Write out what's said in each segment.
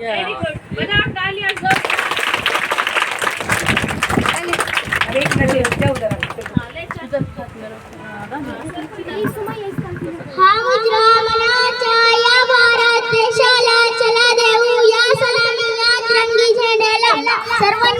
Very good ठेव जरा. हा? मुद्रा मनाच्या या भारत देशाला चला देऊ या सलामीला रंगी झेंड्याला सर्वांना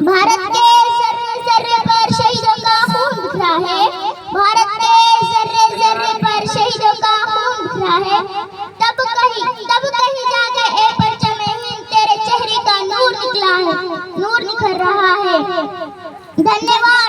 भारत के जर्रे जर्रे पर शहीदों का खून बिखरा है। भारत के जर्रे जर्रे पर शहीदों का खून बिखरा है। तब कहीं तब कहीं जाके ए परचम में तेरे चेहरे का नूर निकला है, नूर निखर रहा है। धन्यवाद।